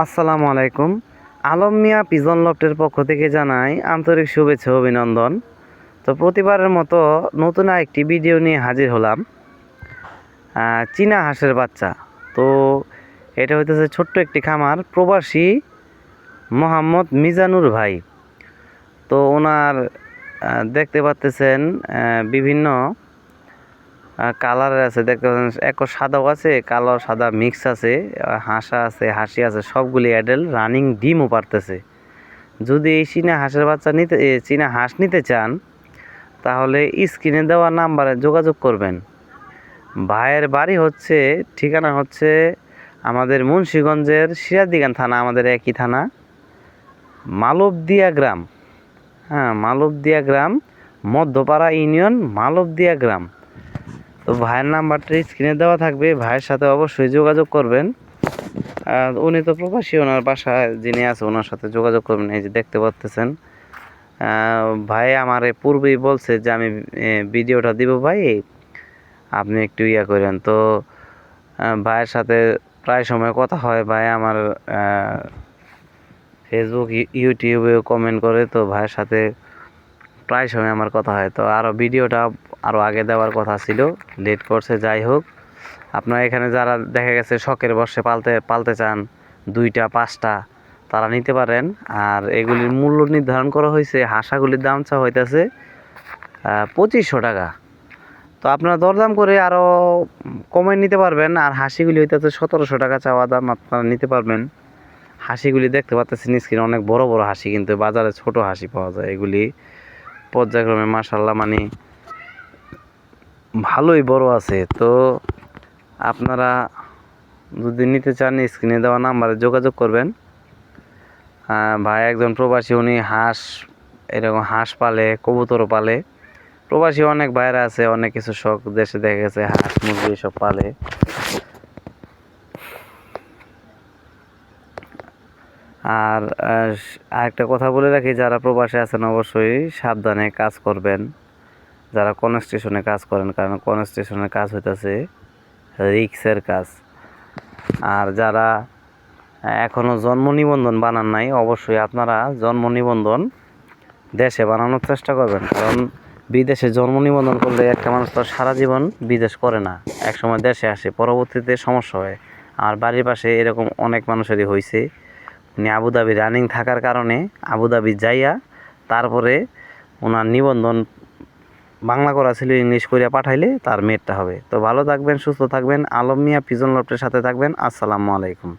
আসসালামু আলাইকুম। আলম মিয়া পিজন লফটের পক্ষ থেকে জানাই আন্তরিক শুভেচ্ছা অভিনন্দন। তো প্রতিবারের মতো নতুন একটি ভিডিও নিয়ে হাজির হলাম। চীনা হাঁসের বাচ্চা। তো এটা হইতেছে ছোট্ট একটি খামার, প্রবাসী মোহাম্মদ মিজানুর ভাই। তো ওনার দেখতে পাচ্তেছেন বিভিন্ন কালার আছে, দেখতে পাচ্ছেন এক সাদাও আছে, কালো, সাদা মিক্স আছে হাঁসা আছে, হাসি আছে, সবগুলি অ্যাডেল রানিং ডিমও পারতেছে। যদি এই চীনা হাঁসের বাচ্চা নিতে চীনা হাঁস নিতে চান, তাহলে স্ক্রিনে দেওয়া নাম্বারে যোগাযোগ করবেন। ভাইয়ের বাড়ি হচ্ছে, ঠিকানা হচ্ছে আমাদের মুন্সীগঞ্জের সিরাজদিগান থানা, আমাদের একই থানা, মালবদিয়া গ্রাম। হ্যাঁ মালবদিয়া গ্রাম, মধ্যপাড়া ইউনিয়ন, মালবদিয়া গ্রাম। তো ভাইয়ের নাম্বারটা স্ক্রিনে দেওয়া থাকবে, ভাইয়ের সাথে অবশ্যই যোগাযোগ করবেন। আর উনি তো প্রবাসী, ওনার বাসায় যিনি আছে, ওনার সাথে যোগাযোগ করবেন, এই যে দেখতে পাচ্তেছেন ভাই আমার পূর্বেই বলছে যে আমি ভিডিওটা দিব ভাই, আপনি একটু ইয়া করেন। তো ভাইয়ের সাথে প্রায় সময় কথা হয়, ভাই আমার ফেসবুক ইউটিউবে কমেন্ট করে, তো ভাইয়ের সাথে প্রায় সময় আমার কথা হয়। তো আরও ভিডিওটা আরও আগে দেওয়ার কথা ছিল লেট করছে, যাই হোক। আপনারা এখানে যারা দেখা গেছে শখের বর্ষে পালতে পালতে চান, দুইটা, পাঁচটা, তারা নিতে পারেন। আর এগুলির মূল্য নির্ধারণ করা হয়েছে, হাঁসাগুলির দাম চা হইতেছে পঁচিশশো টাকা। তো আপনারা দরদাম করে আরও কমে নিতে পারবেন, আর হাসিগুলি হইতেছে সতেরোশো টাকা চাওয়া দাম আপনারা নিতে পারবেন। হাসিগুলি দেখতে পাচ্ছেন স্ক্রিনে অনেক বড় বড় হাসি, কিন্তু বাজারে ছোট হাসি পাওয়া যায় এগুলি। পর্যায়ক্রমে মাসাল্লাহ মানে ভালোই বড় আছে। তো আপনারা যদি নিতে চান স্ক্রিনে দেওয়া নাম্বারে যোগাযোগ করবেন। ভাই একজন প্রবাসী, উনি হাঁস, এরকম হাঁস পালে, কবুতরও পালে। প্রবাসী অনেক বাইরে আছে, অনেক কিছু শখ, দেশে দেখা গেছে, হাঁস, মুরগি এসব পালে। আর আরেকটা কথা বলে রাখি, যারা প্রবাসে আছেন অবশ্যই সাবধানে কাজ করবেন। যারা কনস্ট্রাকশনে কাজ করেন, কারণ কনস্ট্রাকশনের কাজ হইতেছে রিক্সের কাজ। আর যারা এখনও জন্ম নিবন্ধন বানান নাই, অবশ্যই আপনারা জন্ম নিবন্ধন দেশে বানানোর চেষ্টা করবেন। কারণ বিদেশে জন্ম নিবন্ধন করলে একটা মানুষ তো আর সারা জীবন বিদেশ করে না। একসময় দেশে আসে, পরবর্তীতে সমস্যা হয়। আর বাড়ির পাশে এরকম অনেক মানুষেরই হয়েছে উনি আবুধাবি রানিং থাকার কারণে আবুধাবি যাইয়া তারপরে ওনার নিবন্ধন বাংলা করা ছিল ইংলিশ করিয়া পাঠাইলে তার মেয়েরটা হবে। তো ভালো থাকবেন, সুস্থ থাকবেন। আলম মিয়া, পিজন লফটের সাথে থাকবেন। আসসালামু আলাইকুম।